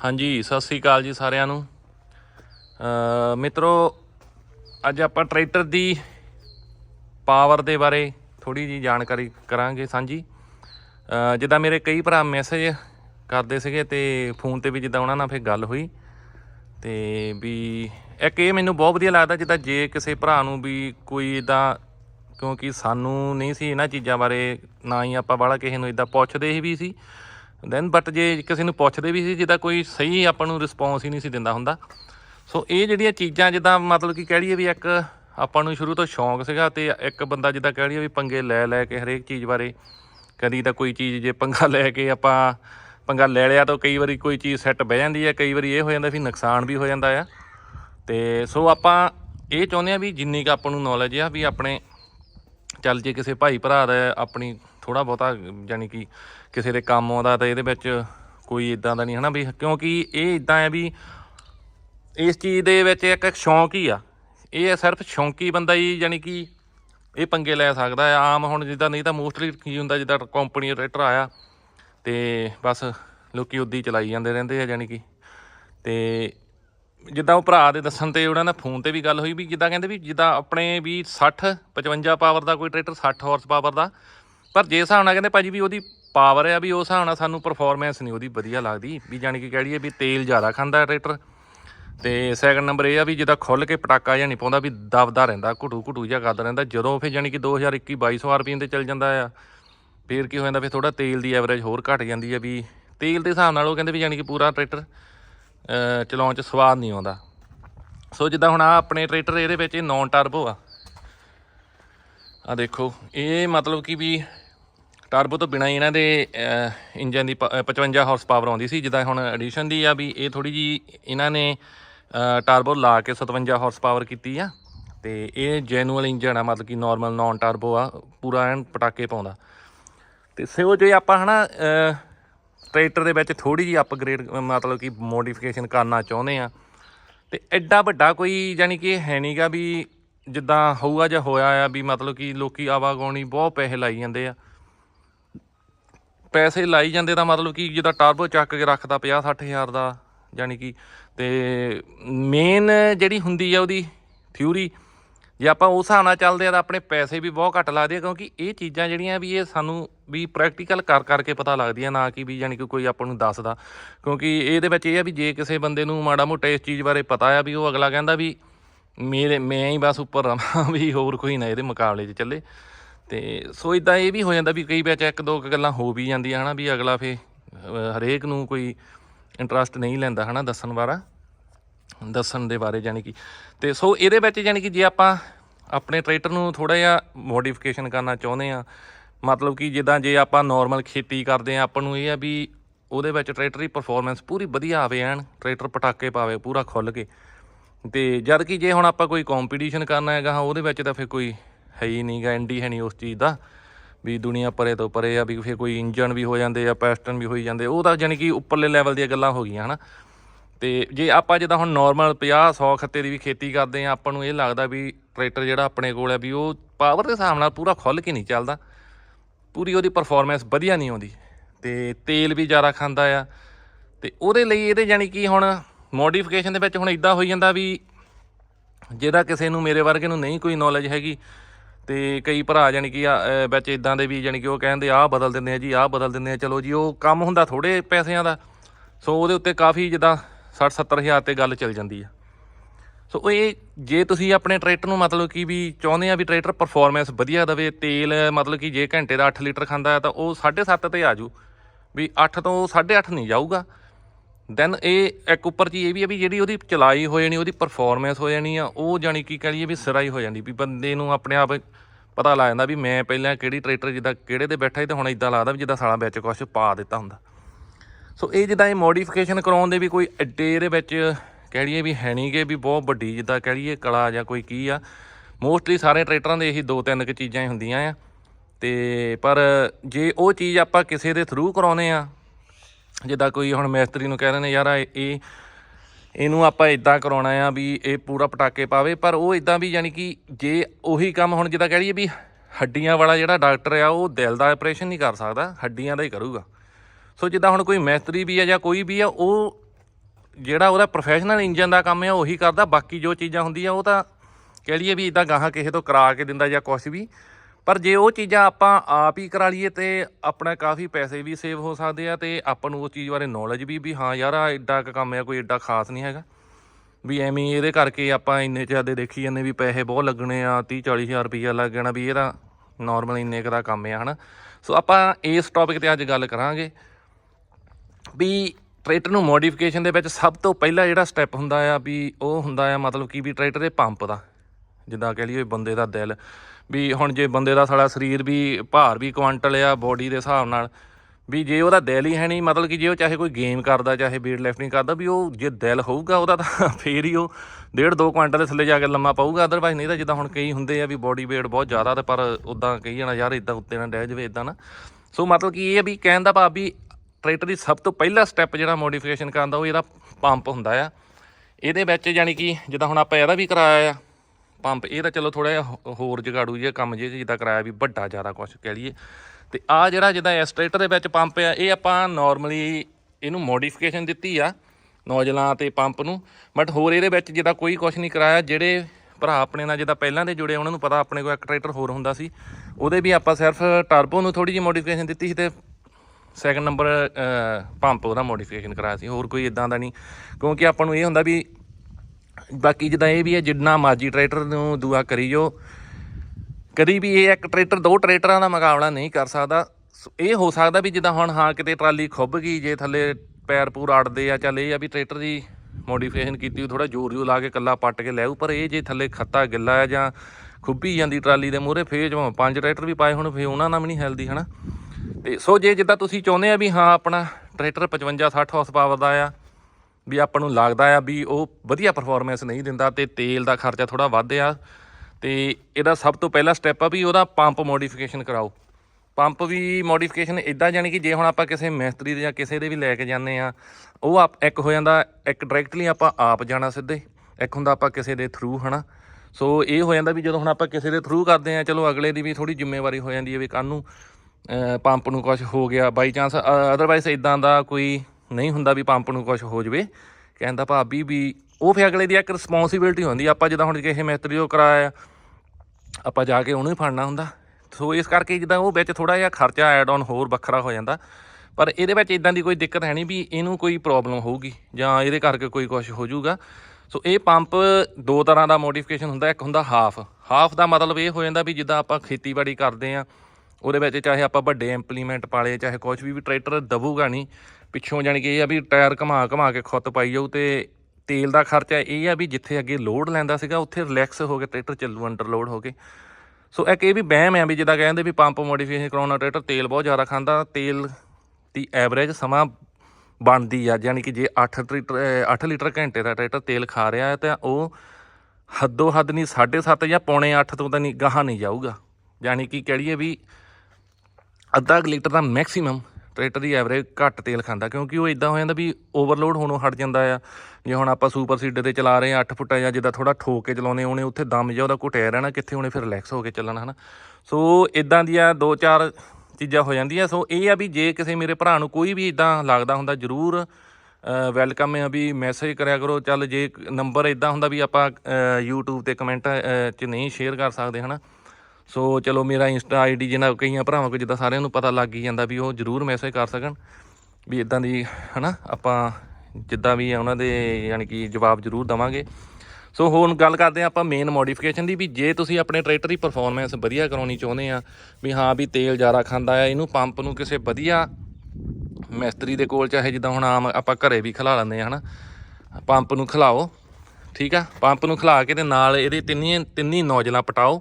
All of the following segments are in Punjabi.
ਹਾਂਜੀ, ਸਤਿ ਸ੍ਰੀ ਅਕਾਲ ਜੀ ਸਾਰਿਆਂ ਨੂੰ। ਅ ਮਿੱਤਰੋ, ਅੱਜ ਆਪਾਂ ਟਰੈਕਟਰ ਦੀ ਪਾਵਰ ਦੇ ਬਾਰੇ ਥੋੜੀ ਜੀ ਜਾਣਕਾਰੀ ਕਰਾਂਗੇ ਸਾਂਝੀ। ਜਿੱਦਾਂ ਮੇਰੇ ਕਈ ਭਰਾ ਮੈਸੇਜ ਕਰਦੇ ਸੀਗੇ ਤੇ ਫੋਨ ਤੇ ਵੀ ਜਿੱਦਾਂ ਉਹਨਾਂ ਨਾਲ ਫਿਰ ਗੱਲ ਹੋਈ। ਤੇ ਵੀ ਇੱਕ ਇਹ ਮੈਨੂੰ ਬਹੁਤ ਵਧੀਆ ਲੱਗਦਾ ਜਿੱਦਾਂ ਜੇ ਕਿਸੇ ਭਰਾ ਨੂੰ ਵੀ ਕੋਈ ਇਦਾਂ ਕਿਉਂਕਿ ਸਾਨੂੰ ਨਹੀਂ ਸੀ ਇਹਨਾਂ ਚੀਜ਼ਾਂ ਬਾਰੇ, ਨਾ ਹੀ ਆਪਾਂ ਬਾਹਲਾ ਕਿਸੇ ਨੂੰ ਇਦਾਂ ਪੁੱਛਦੇ ਹੀ ਵੀ ਸੀ। ਦੈਨ ਬਟ ਜੇ ਕਿਸੇ ਨੂੰ ਪੁੱਛਦੇ ਵੀ ਸੀ ਜਿੱਦਾਂ ਕੋਈ ਸਹੀ ਆਪਾਂ ਨੂੰ ਰਿਸਪੌਂਸ ਹੀ ਨਹੀਂ ਸੀ ਦਿੰਦਾ ਹੁੰਦਾ। ਸੋ ਇਹ ਜਿਹੜੀਆਂ ਚੀਜ਼ਾਂ, ਜਿੱਦਾਂ ਮਤਲਬ ਕਿ ਕਹਿ ਲਈਏ ਵੀ ਇੱਕ ਆਪਾਂ ਨੂੰ ਸ਼ੁਰੂ ਤੋਂ ਸ਼ੌਂਕ ਸੀਗਾ ਤੇ ਇੱਕ ਬੰਦਾ ਜਿੱਦਾਂ ਕਹਿ ਲਈਏ ਵੀ ਪੰਗੇ ਲੈ ਲੈ ਕੇ ਹਰੇਕ ਚੀਜ਼ ਬਾਰੇ, ਕਦੀ ਤਾਂ ਕੋਈ ਚੀਜ਼ ਜੇ ਪੰਗਾ ਲੈ ਕੇ ਆਪਾਂ ਪੰਗਾ ਲੈ ਲਿਆ ਤਾਂ ਕਈ ਵਾਰੀ ਕੋਈ ਚੀਜ਼ ਸੈੱਟ ਬਹਿ ਜਾਂਦੀ ਹੈ, ਕਈ ਵਾਰੀ ਇਹ ਹੋ ਜਾਂਦਾ ਵੀ ਨੁਕਸਾਨ ਵੀ ਹੋ ਜਾਂਦਾ ਆ। ਤੇ ਸੋ ਆਪਾਂ ਇਹ ਚਾਹੁੰਦੇ ਆ ਵੀ ਜਿੰਨੀ ਕੁ ਆਪਾਂ ਨੂੰ ਨੌਲੇਜ ਆ ਵੀ ਆਪਣੇ, ਚੱਲ ਜੇ ਕਿਸੇ ਭਾਈ ਭਰਾ ਦਾ ਆਪਣੀ ਥੋੜਾ ਬਹੁਤਾ, ਯਾਨੀ ਕਿ ਕਿਸੇ ਦੇ ਕੰਮ ਆਉਂਦਾ ਤਾਂ ਇਹਦੇ ਵਿੱਚ ਕੋਈ ਇਦਾਂ ਦਾ ਨਹੀਂ ਹਨਾ ਵੀ, ਕਿਉਂਕਿ ਇਹ ਇਦਾਂ ਹੈ ਵੀ ਇਸ ਚੀਜ਼ ਦੇ ਵਿੱਚ ਇੱਕ ਸ਼ੌਂਕ ਹੀ ਆ। ਇਹ ਸਿਰਫ ਸ਼ੌਂਕੀ ਬੰਦਾ ਹੀ, ਯਾਨੀ ਕਿ ਇਹ ਪੰਗੇ ਲੈ ਸਕਦਾ ਆ ਆਮ ਹੁਣ ਜਿੱਦਾਂ ਨਹੀਂ ਤਾਂ ਮੋਸਟਲੀ ਕੀ ਹੁੰਦਾ, ਜਿੱਦਾਂ ਕੰਪਨੀ ਟਰੈਕਟਰ ਆਇਆ ਤੇ ਬਸ ਲੋਕੀ ਉਦੀ ਹੀ ਚਲਾਈ ਜਾਂਦੇ ਰਹਿੰਦੇ ਆ, ਯਾਨੀ ਕਿ ਤੇ ਜਿੱਦਾਂ ਉਹ ਭਰਾ ਦੇ ਦੱਸਣ ਤੇ ਉਹਨਾਂ ਨਾਲ ਫੋਨ ਤੇ ਵੀ ਗੱਲ ਹੋਈ ਵੀ ਜਿੱਦਾਂ ਕਹਿੰਦੇ ਵੀ ਜਿੱਦਾਂ ਆਪਣੇ ਵੀ 60 55 ਪਾਵਰ ਦਾ ਕੋਈ ਟਰੈਕਟਰ 60 ਹਾਰਸ ਪਾਵਰ ਦਾ ਪਰ ਜੇ ਹਿਸਾਬ ਨਾਲ ਕਹਿੰਦੇ ਭਾਜੀ ਵੀ ਉਹਦੀ ਪਾਵਰ ਆ, ਵੀ ਉਸ ਹਿਸਾਬ ਨਾਲ ਸਾਨੂੰ ਪਰਫਾਰਮੈਂਸ ਨਹੀਂ ਉਹਦੀ ਵਧੀਆ ਲੱਗਦੀ, ਵੀ ਜਾਣੀ ਕਿ ਕਹਿ ਲਈਏ ਵੀ ਤੇਲ ਜ਼ਿਆਦਾ ਖਾਂਦਾ ਟਰੈਕਟਰ ਤੇ ਸੈਕੰਡ ਨੰਬਰ ਇਹ ਆ ਵੀ ਜਿੱਦਾਂ ਖੁੱਲ ਕੇ ਪਟਾਕਾ ਜਾਂ ਨਹੀਂ ਪਾਉਂਦਾ, ਵੀ ਦਬਦਾ ਰਹਿੰਦਾ ਘੁੱਟੂ ਘੁੱਟੂ ਜਿਹਾ ਕਰਦਾ ਰਹਿੰਦਾ, ਜਦੋਂ ਫਿਰ ਜਾਣੀ ਕਿ 2021 2200 ਆਰਪੀਐਮ ਤੇ ਚੱਲ ਜਾਂਦਾ ਆ, ਫਿਰ ਕੀ ਹੋ ਜਾਂਦਾ, ਫਿਰ ਥੋੜਾ ਤੇਲ ਦੀ ਐਵਰੇਜ ਹੋਰ ਘਟ ਜਾਂਦੀ ਆ ਵੀ ਤੇਲ ਦੇ ਹਿਸਾਬ ਨਾਲ ਉਹ ਕਹਿੰਦੇ ਵੀ ਜਾਣੀ ਕਿ ਪੂਰਾ ਟਰੈਕਟਰ ਚਲਾਉਣ ਚ ਸਵਾਦ ਨਹੀਂ ਆਉਂਦਾ। ਸੋ ਜਿੱਦਾਂ ਹੁਣ ਆ ਆਪਣੇ ਟਰੈਕਟਰ ਇਹਦੇ ਵਿੱਚ ਇਹ ਨੌਨ ਟਰਬੋ ਆ ਆ ਦੇਖੋ ਇਹ ਮਤਲਬ ਕਿ ਵੀ ਟਰਬੋ ਤੋਂ ਬਿਨਾ ਇਹਨਾਂ ਦੇ ਇੰਜਨ ਦੀ ਪ- ਅਹ 55 ਹਾਰਸ ਪਾਵਰ ਆਉਂਦੀ ਸੀ। ਜਿੱਦਾਂ ਹੁਣ ਐਡੀਸ਼ਨ ਦੀ ਆ ਵੀ ਇਹ ਥੋੜੀ ਜੀ ਇਹਨਾਂ ਨੇ ਟਰਬੋ ਲਾ ਕੇ 57 ਹਾਰਸ ਪਾਵਰ ਕੀਤੀ ਆ। ਤੇ ਇਹ ਜੈਨੂਅਲ ਇੰਜਨ ਆ ਮਤਲਬ ਕਿ ਨਾਰਮਲ ਨਾਨ ਟਰਬੋ ਆ ਪੂਰਾ ਐਨ ਪਟਾਕੇ ਪਾਉਂਦਾ। ਤੇ ਸੋ ਜੇ ਆਪਾਂ ਹਨਾ ਅਹ, ਟਰੈਕਟਰ ਦੇ ਵਿੱਚ ਥੋੜੀ ਜੀ ਅਪਗ੍ਰੇਡ ਮਤਲਬ ਕਿ ਮੋਡੀਫਿਕੇਸ਼ਨ ਕਰਨਾ ਚਾਹੁੰਦੇ ਆ ਤੇ ਐਡਾ ਵੱਡਾ ਕੋਈ ਯਾਨੀ ਕਿ ਇਹ ਹੈ ਨਹੀਂਗਾ ਵੀ ਜਿੱਦਾਂ ਹੋਊਗਾ ਜਾਂ ਹੋਇਆ ਆ ਵੀ ਮਤਲਬ ਕਿ ਲੋਕੀ ਆਵਾਗਾਉਣੀ ਬਹੁਤ ਪੈਸੇ ਲਾਈ ਜਾਂਦੇ ਆ। ਪੈਸੇ ਲਾਈ ਜਾਂਦੇ ਤਾਂ ਮਤਲਬ ਕਿ ਜਿੱਦਾਂ ਟਰਬੋ ਚੱਕ ਕੇ ਰੱਖਦਾ 50 60 ਹਜ਼ਾਰ ਦਾ ਯਾਨੀ ਕਿ ਤੇ ਮੇਨ ਜਿਹੜੀ ਹੁੰਦੀ ਆ ਉਹਦੀ ਥਿਊਰੀ ਜੇ ਆਪਾਂ ਉਸ ਹਿਸਾਬ ਨਾਲ ਚੱਲਦੇ ਆ ਤਾਂ ਆਪਣੇ ਪੈਸੇ ਵੀ ਬਹੁਤ ਘੱਟ ਲੱਗਦੇ ਆ, ਕਿਉਂਕਿ ਇਹ ਚੀਜ਼ਾਂ ਜਿਹੜੀਆਂ ਵੀ ਇਹ ਸਾਨੂੰ ਵੀ ਪ੍ਰੈਕਟੀਕਲ ਕਰ ਕਰਕੇ ਪਤਾ ਲੱਗਦੀਆਂ ਨਾ ਕਿ ਵੀ ਯਾਨੀ ਕਿ ਕੋਈ ਆਪਾਂ ਨੂੰ ਦੱਸਦਾ। ਕਿਉਂਕਿ ਇਹਦੇ ਵਿੱਚ ਇਹ ਆ ਵੀ ਜੇ ਕਿਸੇ ਬੰਦੇ ਨੂੰ ਮਾੜਾ ਮੋਟਾ ਇਸ ਚੀਜ਼ ਬਾਰੇ ਪਤਾ ਆ ਵੀ ਉਹ ਅਗਲਾ ਕਹਿੰਦਾ ਵੀ ਮੇਰੇ, ਮੈਂ ਹੀ ਬਸ ਉੱਪਰ ਰਵਾਂ ਵੀ ਹੋਰ ਕੋਈ ਨਾ ਇਹਦੇ ਮੁਕਾਬਲੇ 'ਚ ਚੱਲੇ। ਤੇ ਸੋ ਇਦਾਂ ਇਹ ਵੀ ਹੋ ਜਾਂਦਾ ਵੀ ਕਈ ਵਿੱਚ ਇੱਕ ਦੋ ਕੁ ਗੱਲਾਂ ਹੋ ਵੀ ਜਾਂਦੀਆਂ ਹਨਾ ਵੀ ਅਗਲਾ ਫੇ ਹਰੇਕ ਨੂੰ ਕੋਈ ਇੰਟਰਸਟ ਨਹੀਂ ਲੈਂਦਾ ਹਨਾ ਦੱਸਣ ਵਾਲਾ, ਦੱਸਣ ਦੇ ਬਾਰੇ ਯਾਨੀ ਕਿ। ਤੇ ਸੋ ਇਹਦੇ ਵਿੱਚ ਯਾਨੀ ਕਿ ਜੇ ਆਪਾਂ ਆਪਣੇ ਟਰੈਕਟਰ ਨੂੰ ਥੋੜਾ ਜਿਹਾ ਮੋਡੀਫਿਕੇਸ਼ਨ ਕਰਨਾ ਚਾਹੁੰਦੇ ਆ ਮਤਲਬ ਕਿ ਜਿੱਦਾਂ ਜੇ ਆਪਾਂ ਨਾਰਮਲ ਖੇਤੀ ਕਰਦੇ ਆ ਆਪਾਂ ਨੂੰ ਇਹ ਆ ਵੀ ਉਹਦੇ ਵਿੱਚ ਟਰੈਕਟਰ ਦੀ ਪਰਫਾਰਮੈਂਸ ਪੂਰੀ ਵਧੀਆ ਆਵੇ ਐਨ ਟਰੈਕਟਰ ਪਟਾਕੇ ਪਾਵੇ, ਪੂਰਾ ਖੁੱਲ ਕੇ। ਤੇ ਜਦ ਕਿ ਜੇ ਹੁਣ ਆਪਾਂ ਕੋਈ ਕੰਪੀਟੀਸ਼ਨ ਕਰਨਾ ਹੈਗਾ, ਹਾਂ, ਉਹਦੇ ਵਿੱਚ ਤਾਂ ਫਿਰ ਕੋਈ ਹੈ ਹੀ ਨਹੀਂਗਾ ਐਂਡੀ ਹੈ ਨਹੀਂ ਉਸ ਚੀਜ਼ ਦਾ ਵੀ ਦੁਨੀਆ ਪਰੇ ਤੋਂ ਪਰੇ ਆ, ਵੀ ਫਿਰ ਕੋਈ ਇੰਜਨ ਵੀ ਹੋ ਜਾਂਦੇ ਆ, ਪੈਸਟਨ ਵੀ ਹੋਈ ਜਾਂਦੇ ਉਹ ਤਾਂ ਯਾਨੀ ਕਿ ਉੱਪਰਲੇ ਲੈਵਲ ਦੀਆਂ ਗੱਲਾਂ ਹੋ ਗਈਆਂ, ਹਨਾ। ਤੇ ਜੇ ਆਪਾਂ ਜਿੱਦਾਂ ਹੁਣ ਨਾਰਮਲ 50 100 ਖੱਤੇ ਦੀ ਵੀ ਖੇਤੀ ਕਰਦੇ ਆ ਆਪਾਂ ਨੂੰ ਇਹ ਲੱਗਦਾ ਵੀ ਟਰੈਕਟਰ ਜਿਹੜਾ ਆਪਣੇ ਕੋਲ ਹੈ ਵੀ ਉਹ ਪਾਵਰ ਦੇ ਹਿਸਾਬ ਨਾਲ ਪੂਰਾ ਖੁੱਲ ਕੇ ਨਹੀਂ ਚੱਲਦਾ। ਪੂਰੀ ਉਹਦੀ ਪਰਫਾਰਮੈਂਸ ਵਧੀਆ ਨਹੀਂ ਆਉਂਦੀ। ਤੇ ਤੇਲ ਵੀ ਜ਼ਿਆਦਾ ਖਾਂਦਾ ਆ। ਤੇ ਉਹਦੇ ਲਈ ਇਹਦੇ ਯਾਨੀ ਕਿ ਹੁਣ ਮੋਡੀਫਿਕੇਸ਼ਨ ਦੇ ਵਿੱਚ ਹੁਣ ਇਦਾਂ ਹੋਈ ਜਾਂਦਾ ਵੀ ਜਿਹਦਾ ਕਿਸੇ ਨੂੰ ਮੇਰੇ ਵਰਗੇ ਨੂੰ ਨਹੀਂ ਕੋਈ ਨੌਲੇਜ ਹੈਗੀ ਤੇ ਕਈ ਭਰਾ ਯਾਨੀ ਕਿ ਵਿੱਚ ਇਦਾਂ ਦੇ ਵੀ ਯਾਨੀ ਕਿ ਉਹ ਕਹਿੰਦੇ ਆਹ ਬਦਲ ਦਿੰਦੇ ਆ ਜੀ, ਆਹ ਬਦਲ ਦਿੰਦੇ ਆ, ਚਲੋ ਜੀ, ਉਹ ਕੰਮ ਹੁੰਦਾ ਥੋੜੇ ਪੈਸਿਆਂ ਦਾ। ਸੋ ਉਹਦੇ ਉੱਤੇ ਕਾਫੀ ਜਿੱਦਾਂ 60 70 ਹਜ਼ਾਰ ਤੇ ਗੱਲ ਚੱਲ ਜਾਂਦੀ ਆ। ਸੋ ਇਹ ਜੇ ਤੁਸੀਂ ਆਪਣੇ ਟਰੈਕਟਰ ਨੂੰ ਮਤਲਬ ਕਿ ਵੀ ਚਾਹੁੰਦੇ ਆ ਵੀ ਟਰੈਕਟਰ ਪਰਫਾਰਮੈਂਸ ਵਧੀਆ ਦੇਵੇ, ਤੇਲ ਮਤਲਬ ਕਿ ਜੇ ਘੰਟੇ ਦਾ 8 ਲੀਟਰ ਖਾਂਦਾ ਤਾਂ ਉਹ 7.5 ਤੇ ਆ ਜੂ ਵੀ 8 ਤੋਂ 8.5 ਨਹੀਂ ਜਾਊਗਾ। ਦੈਨ ਇਹ ਇੱਕ ਉੱਪਰ ਚੀਜ਼ ਇਹ ਵੀ ਆ ਵੀ ਜਿਹੜੀ ਉਹਦੀ ਚਲਾਈ ਹੋ ਜਾਣੀ, ਉਹਦੀ ਪਰਫਾਰਮੈਂਸ ਹੋ ਜਾਣੀ ਆ, ਉਹ ਜਾਣੀ ਕੀ ਕਹ ਲਈਏ ਵੀ ਸਿਰਾ ਹੀ ਹੋ ਜਾਂਦੀ, ਵੀ ਬੰਦੇ ਨੂੰ ਆਪਣੇ ਆਪ ਪਤਾ ਲੱਗ ਜਾਂਦਾ ਵੀ ਮੈਂ ਪਹਿਲਾਂ ਕਿਹੜੀ ਟਰੈਕਟਰ ਜਿੱਦਾਂ ਕਿਹੜੇ ਤੇ ਬੈਠਾ ਸੀ ਤੇ ਹੁਣ ਇਦਾਂ ਲੱਗਦਾ ਵੀ ਜਿੱਦਾਂ ਸਾਲਾ ਵਿੱਚ ਕੁਝ ਪਾ ਦਿੱਤਾ ਹੁੰਦਾ। ਸੋ ਇਹ ਜਿੱਦਾਂ ਇਹ ਮੋਡੀਫਿਕੇਸ਼ਨ ਕਰਾਉਣ ਦੇ ਵੀ ਕੋਈ ਐਡੇ ਇਹਦੇ ਵਿੱਚ ਕਹਿ ਲਈਏ ਵੀ ਹੈ ਨਹੀਂਗੇ ਵੀ ਬਹੁਤ ਵੱਡੀ ਜਿੱਦਾਂ ਕਹਿ ਲਈਏ ਕਲਾ ਜਾਂ ਕੋਈ ਕੀ ਆ। ਮੋਸਟਲੀ ਸਾਰੇ ਟਰੈਕਟਰਾਂ ਦੇ ਇਹੀ ਦੋ ਤਿੰਨ ਕੁ ਚੀਜ਼ਾਂ ਹੀ ਹੁੰਦੀਆਂ ਆ। ਤੇ ਪਰ ਜੇ ਉਹ ਚੀਜ਼ ਆਪਾਂ ਕਿਸੇ ਦੇ ਥਰੂ ਕਰਾਉਨੇ ਆ ਜਿੱਦਾਂ ਕੋਈ ਹੁਣ ਮਿਸਤਰੀ ਨੂੰ ਕਹਿ ਰਹੇ ਨੇ ਯਾਰ ਆ ਇਹ, ਇਹਨੂੰ ਆਪਾਂ ਇਦਾਂ ਕਰਾਉਣਾ ਆ ਵੀ ਇਹ ਪੂਰਾ ਪਟਾਕੇ ਪਾਵੇ। ਪਰ ਉਹ ਇਦਾਂ ਵੀ ਯਾਨੀ ਕਿ ਜੇ ਉਹੀ ਕੰਮ ਹੁਣ ਜਿੱਦਾਂ ਕਹਿ ਲਈਏ ਵੀ ਹੱਡੀਆਂ ਵਾਲਾ ਜਿਹੜਾ ਡਾਕਟਰ ਆ, ਉਹ ਦਿਲ ਦਾ ਆਪਰੇਸ਼ਨ ਨਹੀਂ ਕਰ ਸਕਦਾ, ਹੱਡੀਆਂ ਦਾ ਹੀ ਕਰੂਗਾ। ਸੋ ਜਿੱਦਾਂ ਹੁਣ ਕੋਈ ਮਿਸਤਰੀ ਵੀ ਆ ਜਾਂ ਕੋਈ ਵੀ ਆ, ਉਹ ਜਿਹੜਾ ਉਹਦਾ ਪ੍ਰੋਫੈਸ਼ਨਲ ਇੰਜਨ ਦਾ ਕੰਮ ਆ, ਉਹੀ ਕਰਦਾ। ਬਾਕੀ ਜੋ ਚੀਜ਼ਾਂ ਹੁੰਦੀਆਂ, ਉਹ ਤਾਂ ਕਹਿ ਲਈਏ ਵੀ ਇਦਾਂ ਗਾਹਾਂ ਕਿਸੇ ਤੋਂ ਕਰਾ ਕੇ ਦਿੰਦਾ ਜਾਂ ਕੁਝ ਵੀ। ਪਰ ਜੇ ਉਹ ਚੀਜ਼ਾਂ ਆਪਾਂ ਆਪ ਹੀ ਕਰਾ ਲਈਏ ਤੇ ਆਪਣਾ ਕਾਫੀ ਪੈਸੇ ਵੀ ਸੇਵ ਹੋ ਸਕਦੇ ਆ ਤੇ ਆਪਾਂ ਨੂੰ ਉਸ ਚੀਜ਼ ਬਾਰੇ ਨੌਲੇਜ ਵੀ ਵੀ ਹਾਂ ਯਾਰ, ਆ ਏਡਾ ਕੁ ਕੰਮ ਆ, ਕੋਈ ਐਡਾ ਖਾਸ ਨਹੀਂ ਹੈਗਾ। ਵੀ ਐਵੇਂ ਇਹਦੇ ਕਰਕੇ ਆਪਾਂ ਇੰਨੇ ਜ਼ਿਆਦਾ ਦੇਖੀ ਜਾਂਦੇ ਵੀ ਪੈਸੇ ਬਹੁਤ ਲੱਗਣੇ ਆ 30 40 ਹਜ਼ਾਰ ਰੁਪਈਆ ਲੱਗ ਜਾਣਾ ਵੀ ਇਹਦਾ ਨਾਰਮਲ ਇੰਨੇ ਕੁ ਦਾ ਕੰਮ ਆ, ਹਨਾ। ਸੋ ਆਪਾਂ ਇਸ ਟੌਪਿਕ ਤੇ ਅੱਜ ਗੱਲ ਕਰਾਂਗੇ ਵੀ ਟਰੈਕਟਰ ਨੂੰ ਮੋਡੀਫਿਕੇਸ਼ਨ ਦੇ ਵਿੱਚ ਸਭ ਤੋਂ ਪਹਿਲਾ ਜਿਹੜਾ ਸਟੈਪ ਹੁੰਦਾ ਆ ਵੀ ਉਹ ਹੁੰਦਾ ਆ ਮਤਲਬ ਕਿ ਵੀ ਟਰੈਕਟਰ ਦੇ ਪੰਪ ਦਾ। ਜਿੱਦਾਂ ਕਹਿ ਲਈਏ ਬੰਦੇ ਦਾ ਦਿਲ। ਵੀ ਹੁਣ ਜੇ ਬੰਦੇ ਦਾ ਸਾਡਾ ਸਰੀਰ ਵੀ, ਭਾਰ ਵੀ ਕੁਆਂਟਲ ਆ ਬੋਡੀ ਦੇ ਹਿਸਾਬ ਨਾਲ, ਵੀ ਜੇ ਉਹਦਾ ਦਿਲ ਹੀ ਹੈ ਨਹੀਂ, ਮਤਲਬ ਕਿ ਜੇ ਉਹ ਚਾਹੇ ਕੋਈ ਗੇਮ ਕਰਦਾ, ਚਾਹੇ ਵੇਟ ਲਿਫਟਿੰਗ ਕਰਦਾ, ਵੀ ਉਹ ਜੇ ਦਿਲ ਹੋਊਗਾ ਉਹਦਾ ਤਾਂ ਫੇਰ ਹੀ ਉਹ ਡੇਢ ਦੋ ਕੁਆਂਟਲ ਦੇ ਥੱਲੇ ਜਾ ਕੇ ਲੰਮਾ ਪਾਊਗਾ ਅਦਰਵਾਈਜ਼ ਨਹੀਂ ਤਾਂ ਜਿੱਦਾਂ ਹੁਣ ਕਈ ਹੁੰਦੇ ਆ ਵੀ ਬੋਡੀ weight ਬਹੁਤ ਜ਼ਿਆਦਾ ਤੇ ਪਰ ਉਦਾਂ ਕਹੀ ਜਾਣਾ ਯਾਰ ਇਦਾਂ ਉੱਤੇ ਨਾ ਡਹਿ ਜਾਵੇ ਇਦਾਂ ਨਾ। ਸੋ ਮਤਲਬ ਕਿ ਇਹ ਆ ਵੀ ਕਹਿਣ ਦਾ ਭਾਵ ਵੀ ਟਰੈਕਟਰ ਦੀ ਸਭ ਤੋਂ ਪਹਿਲਾ ਸਟੈਪ ਜਿਹੜਾ ਮੋਡੀਫਿਕੇਸ਼ਨ ਕਰਨ ਦਾ ਉਹ ਇਹਦਾ ਪੰਪ ਹੁੰਦਾ ਆ। ਇਹਦੇ ਵਿੱਚ ਯਾਨੀ ਕਿ ਜਿੱਦਾਂ ਹੁਣ ਆਪਾਂ ਇਹਦਾ ਵੀ ਕਰਾਇਆ ਆ ਪੰਪ, ਇਹ ਤਾਂ ਚਲੋ ਥੋੜਾ ਜਿਹਾ ਹੋਰ ਜਗਾੜੂ ਜਿਹਾ ਕੰਮ ਜੇ ਜਿੱਦਾਂ ਕਰਾਇਆ ਵੀ ਵੱਡਾ ਜ਼ਿਆਦਾ ਕੁਛ ਕਹਿ ਲਈਏ। ਤੇ ਆ ਜਿਹੜਾ ਜਿੱਦਾਂ ਇਸ ਟਰੈਕਟਰ ਦੇ ਵਿੱਚ ਪੰਪ ਆ, ਇਹ ਆਪਾਂ ਨਾਰਮਲੀ ਇਹਨੂੰ ਮੋਡੀਫਿਕੇਸ਼ਨ ਦਿੱਤੀ ਆ ਨੌਜਲਾਂ ਤੇ ਪੰਪ ਨੂੰ। ਬਟ ਹੋਰ ਇਹਦੇ ਵਿੱਚ ਜਿੱਦਾਂ ਕੋਈ ਕੁਛ ਨਹੀਂ ਕਰਾਇਆ, ਜਿਹੜੇ ਭਰਾ ਆਪਣੇ ਨਾਲ ਜਿੱਦਾਂ ਪਹਿਲਾਂ ਦੇ ਜੁੜੇ, ਉਹਨਾਂ ਨੂੰ ਪਤਾ ਆਪਣੇ ਕੋਲ ਇੱਕ ਟਰੈਕਟਰ ਹੋਰ ਹੁੰਦਾ ਸੀ। ਉਹਦੇ ਵੀ ਆਪਾਂ ਸਿਰਫ ਟਰਬੋ ਨੂੰ ਥੋੜੀ ਜਿਹੀ ਮੋਡੀਫਿਕੇਸ਼ਨ ਦਿੱਤੀ ਸੀ ਤੇ ਸੈਕੰਡ ਨੰਬਰ ਪੰਪ ਉਹਦਾ ਮੋਡੀਫਿਕੇਸ਼ਨ ਕਰਾਇਆ ਸੀ, ਹੋਰ ਕੋਈ ਇਦਾਂ ਦਾ ਨਹੀਂ। ਕਿਉਂਕਿ ਆਪਾਂ ਨੂੰ ਇਹ ਹੁੰਦਾ ਵੀ ਬਾਕੀ ਜਿੱਦਾਂ ਇਹ ਵੀ ਹੈ, ਜਿੰਨਾ ਮਰਜ਼ੀ ਟਰੈਕਟਰ ਨੂੰ ਦੂਆ ਕਰੀ ਜੋ ਕਦੀ ਵੀ ਇਹ ਇੱਕ ਟਰੈਕਟਰ, ਦੋ ਟਰੈਕਟਰਾਂ ਦਾ ਮੁਕਾਬਲਾ ਨਹੀਂ ਕਰ ਸਕਦਾ। ਸੋ, ਇਹ ਹੋ ਸਕਦਾ ਵੀ ਜਿੱਦਾਂ ਹੁਣ ਹਾਂ ਕਿਤੇ ਟਰਾਲੀ ਖੁੱਭ ਗਈ, ਜੇ ਥੱਲੇ ਪੈਰ ਪੂਰ ਅੜਦੇ ਆ, ਚੱਲ ਇਹ ਆ ਵੀ ਟਰੈਕਟਰ ਦੀ ਮੋਡੀਫਿਕੇਸ਼ਨ ਕੀਤੀ ਥੋੜਾ ਜ਼ੋਰ ਜ਼ੋਰ ਲਾ ਕੇ ਕੱਲਾ ਪੱਟ ਕੇ ਲੈ ਪਰ ਇਹ ਜੇ ਥੱਲੇ ਖੱਤਾ ਗਿੱਲਾ ਆ ਜਾਂ ਖੁੱਭੀ ਜਾਂਦੀ ਟਰਾਲੀ ਦੇ ਮੂਹਰੇ, ਫੇਰ ਜਿਵੇਂ ਪੰਜ ਟਰੈਕਟਰ ਵੀ ਪਾਏ ਹੁਣ ਫੇ ਉਹਨਾਂ ਨਾਲ ਵੀ ਨਹੀਂ ਹੈਲਦੀ, ਹਨਾ? ਤੇ ਸੋ ਜੇ ਜਿੱਦਾਂ ਤੁਸੀਂ ਚਾਹੁੰਦੇ ਆ ਵੀ ਹਾਂ ਆਪਣਾ ਟਰੈਕਟਰ 55 60 ਹਾਰਸ ਪਾਵਰ ਦਾ ਆ ਵੀ ਆਪਾਂ ਨੂੰ ਲੱਗਦਾ ਆ ਵੀ ਉਹ ਵਧੀਆ ਪਰਫਾਰਮੈਂਸ ਨਹੀਂ ਦਿੰਦਾ ਤੇ ਤੇਲ ਦਾ ਖਰਚਾ ਥੋੜਾ ਵੱਧ ਆ। ਤੇ ਇਹਦਾ ਸਭ ਤੋਂ ਪਹਿਲਾ ਸਟੈਪ ਆ ਵੀ ਉਹਦਾ ਪੰਪ ਮੋਡੀਫਿਕੇਸ਼ਨ ਕਰਾਓ। ਪੰਪ ਵੀ ਮੋਡੀਫਿਕੇਸ਼ਨ ਇਦਾਂ ਜਾਨੀ ਕਿ ਜੇ ਹੁਣ ਆਪਾਂ ਕਿਸੇ ਮਿਸਤਰੀ ਦੇ ਜਾਂ ਕਿਸੇ ਦੇ ਵੀ ਲੈ ਕੇ ਜਾਂਦੇ ਆ, ਉਹ ਆਪ ਇੱਕ ਹੋ ਜਾਂਦਾ, ਇੱਕ ਡਾਇਰੈਕਟਲੀ ਆਪਾਂ ਆਪ ਜਾਣਾ ਸਿੱਧੇ, ਇੱਕ ਹੁੰਦਾ ਆਪਾਂ ਕਿਸੇ ਦੇ ਥਰੂ ਹਨਾ। ਸੋ ਇਹ ਹੋ ਜਾਂਦਾ ਵੀ ਜਦੋਂ ਹੁਣ ਆਪਾਂ ਕਿਸੇ ਦੇ ਥਰੂ ਕਰਦੇ ਆ, ਚਲੋ ਅਗਲੇ ਦੀ ਵੀ ਥੋੜੀ ਜ਼ਿੰਮੇਵਾਰੀ ਹੋ ਜਾਂਦੀ ਹੈ ਵੀ ਕੱਲ ਨੂੰ ਪੰਪ ਨੂੰ ਕੁਝ ਹੋ ਗਿਆ ਬਾਈ ਚਾਂਸ ਅਦਰਵਾਈਜ਼ ਇਦਾਂ ਦਾ ਕੋਈ ਨਹੀਂ ਹੁੰਦਾ ਵੀ ਪੰਪ ਨੂੰ ਕੁਝ ਹੋ ਜਵੇ। ਕਹਿੰਦਾ ਭਾਬੀ ਵੀ ਉਹ ਫਿਰ ਅਗਲੇ ਦੀ ਇੱਕ ਰਿਸਪੌਂਸਿਬਿਲਟੀ ਹੁੰਦੀ ਆਪਾਂ ਜਿੱਦਾਂ ਹੁਣ ਕਿਸੇ ਮਿਸਤਰੀ ਤੋਂ ਕਰਾਇਆ, ਆਪਾਂ ਜਾ ਕੇ ਉਹਨੂੰ ਹੀ ਫੜਨਾ ਹੁੰਦਾ। ਸੋ ਇਸ ਕਰਕੇ ਜਿੱਦਾਂ ਉਹ ਵਿੱਚ ਥੋੜਾ ਜਿਹਾ ਖਰਚਾ ਐਡ ਆਨ ਹੋਰ ਵੱਖਰਾ ਹੋ ਜਾਂਦਾ। ਪਰ ਇਹਦੇ ਵਿੱਚ ਇਦਾਂ ਦੀ ਕੋਈ ਦਿੱਕਤ ਹੈ ਨਹੀਂ ਵੀ ਇਹਨੂੰ ਕੋਈ ਪ੍ਰੋਬਲਮ ਹੋਊਗੀ, ਜਾਂ ਇਹਦੇ ਕਰਕੇ ਕੋਈ ਕੁਝ ਹੋ ਜਾਊਗਾ। ਸੋ ਇਹ ਪੰਪ ਦੋ ਤਰ੍ਹਾਂ ਦਾ ਮੋਡੀਫਿਕੇਸ਼ਨ ਹੁੰਦਾ, ਇੱਕ ਹੁੰਦਾ ਹਾਫ ਹਾਫ ਦਾ ਮਤਲਬ ਇਹ ਹੋ ਜਾਂਦਾ ਵੀ ਜਿੱਦਾਂ ਆਪਾਂ ਖੇਤੀਬਾੜੀ ਕਰਦੇ ਆ ਉਹਦੇ ਵਿੱਚ ਚਾਹੇ ਆਪਾਂ ਵੱਡੇ ਇੰਪਲੀਮੈਂਟ ਪਾਲੇ ਚਾਹੇ ਕੁਝ ਵੀ ਵੀ ਟਰੈਕਟਰ ਦਬੂਗਾ ਨਹੀਂ। ਪਿੱਛੋਂ ਜਾਣੀ ਕਿ ਇਹ ਆ ਵੀ ਟਾਇਰ ਘਮਾ ਘਮਾ ਕੇ ਖੁੱਤ ਪਾਈ ਜਾਊ ਤੇ ਤੇਲ ਦਾ ਖਰਚਾ ਇਹ ਆ ਵੀ ਜਿੱਥੇ ਅੱਗੇ ਲੋਡ ਲੈਂਦਾ ਸੀਗਾ, ਉੱਥੇ ਰਿਲੈਕਸ ਹੋ ਕੇ ਟਰੈਕਟਰ ਚੱਲੂ ਅੰਡਰ ਲੋਡ ਹੋ ਕੇ। ਸੋ ਇੱਕ ਇਹ ਵੀ ਬਹਿਮ ਆ ਵੀ ਜਿੱਦਾਂ ਕਹਿੰਦੇ ਵੀ ਪੰਪ ਮੋਡੀਫਿਕੇਸ਼ਨ ਕਰਾਉਣਾ ਟਰੈਕਟਰ ਤੇਲ ਬਹੁਤ ਜ਼ਿਆਦਾ ਖਾਂਦਾ, ਤੇਲ ਦੀ ਐਵਰੇਜ ਸਮਾਂ ਬਣਦੀ ਆ ਯਾਨੀ ਕਿ ਜੇ 8 ਲੀਟਰ 8 ਲੀਟਰ ਘੰਟੇ ਦਾ ਟਰੈਕਟਰ ਤੇਲ ਖਾ ਰਿਹਾ ਹੈ, ਤਾਂ ਉਹ ਹੱਦੋ ਹੱਦ ਨਹੀਂ 7.5 ਜਾਂ ਪੌਣੇ 8 ਤੋਂ ਤਾਂ ਨਹੀਂ, ਗਾਹਾਂ ਨਹੀਂ ਜਾਊਗਾ। ਯਾਨੀ ਕਿ ਕਹੀਏ ਵੀ ਅੱਧਾ ਕੁ ਲੀਟਰ ਦਾ ਮੈਕਸਿਮਮ ਟਰੈਕਟਰ ਦੀ ਐਵਰੇਜ ਘੱਟ ਤੇਲ ਖਾਂਦਾ ਕਿਉਂਕਿ ਉਹ ਇਦਾਂ ਹੋ ਜਾਂਦਾ ਵੀ ਓਵਰਲੋਡ ਹੋਣੋਂ ਹਟ ਜਾਂਦਾ ਆ। ਜੇ ਹੁਣ ਆਪਾਂ ਸੁਪਰ ਸੀਡਰ ਤੇ ਚਲਾ ਰਹੇ ਆ 8 ਫੁੱਟਾ ਜਾਂ ਜਿੱਦਾਂ ਥੋੜਾ ਠੋਕ ਕੇ ਚਲਾਉਨੇ ਉਹਨੇ ਉੱਥੇ ਦਮ ਜਿਹਾ ਉਹਦਾ ਘੁਟਿਆ ਰਹਿਣਾ ਕਿੱਥੇ ਉਹਨੇ ਫਿਰ ਰਿਲੈਕਸ ਹੋ ਕੇ ਚੱਲਣਾ ਹਨਾ। ਸੋ ਇਦਾਂ ਦੀਆਂ ਦੋ ਚਾਰ ਚੀਜ਼ਾਂ ਹੋ ਜਾਂਦੀਆਂ ਸੋ ਇਹ ਆ ਵੀ ਜੇ ਕਿਸੇ ਮੇਰੇ ਭਰਾ ਨੂੰ ਕੋਈ ਵੀ ਇਦਾਂ ਲੱਗਦਾ ਹੁੰਦਾ ਜਰੂਰ ਵੈਲਕਮ ਹੈ ਵੀ ਮੈਸੇਜ ਕਰਿਆ ਕਰੋ। ਚੱਲ ਜੇ ਨੰਬਰ ਇਦਾਂ ਹੁੰਦਾ ਵੀ ਆਪਾਂ ਅ, YouTube ਤੇ ਕਮੈਂਟ 'ਚ ਨਹੀਂ ਸ਼ੇਅਰ ਕਰ ਸਕਦੇ ਹਨਾ। ਸੋ ਚਲੋ ਮੇਰਾ ਇੰਸਟਾ ਆਈਡੀ ਜਿਹਨਾਂ ਕਈਆਂ ਭਰਾਵਾਂ ਕੋਲ ਜਿੱਦਾਂ ਸਾਰਿਆਂ ਨੂੰ ਪਤਾ ਲੱਗ ਹੀ ਜਾਂਦਾ ਵੀ ਉਹ ਜਰੂਰ ਮੈਸੇਜ ਕਰ ਸਕਣ ਵੀ ਇਦਾਂ ਦੀ, ਹਨਾ, ਆਪਾਂ ਜਿੱਦਾਂ ਵੀ ਆ ਉਹਨਾਂ ਦੇ ਯਾਨੀ ਕਿ ਜਵਾਬ ਜਰੂਰ ਦਵਾਂਗੇ। ਸੋ ਹੁਣ ਗੱਲ ਕਰਦੇ ਆ ਆਪਾਂ ਮੇਨ ਮੋਡੀਫਿਕੇਸ਼ਨ ਦੀ ਵੀ ਜੇ ਤੁਸੀਂ ਆਪਣੇ ਟਰੈਕਟਰ ਦੀ ਪਰਫਾਰਮੈਂਸ ਵਧੀਆ ਕਰਾਉਣੀ ਚਾਹੁੰਦੇ ਆ ਵੀ ਹਾਂ ਵੀ ਤੇਲ ਜ਼ਿਆਦਾ ਖਾਂਦਾ ਆ, ਇਹਨੂੰ ਪੰਪ ਨੂੰ ਕਿਸੇ ਵਧੀਆ ਮਿਸਤਰੀ ਦੇ ਕੋਲ ਚਾਹੇ ਜਿੱਦਾਂ ਹੁਣ ਆਮ ਆਪਾਂ ਘਰੇ ਵੀ ਖਿਲਾ ਲੈਂਦੇ ਆ, ਹਨਾ ਪੰਪ ਨੂੰ ਖਿਲਾਓ, ਠੀਕ ਆ ਪੰਪ ਨੂੰ ਖਿਲਾ ਕੇ ਤੇ ਨਾਲ ਇਹਦੇ ਤਿੰਨੀ ਤਿੰਨੀ ਨੌਜਲਾਂ ਪਟਾਓ।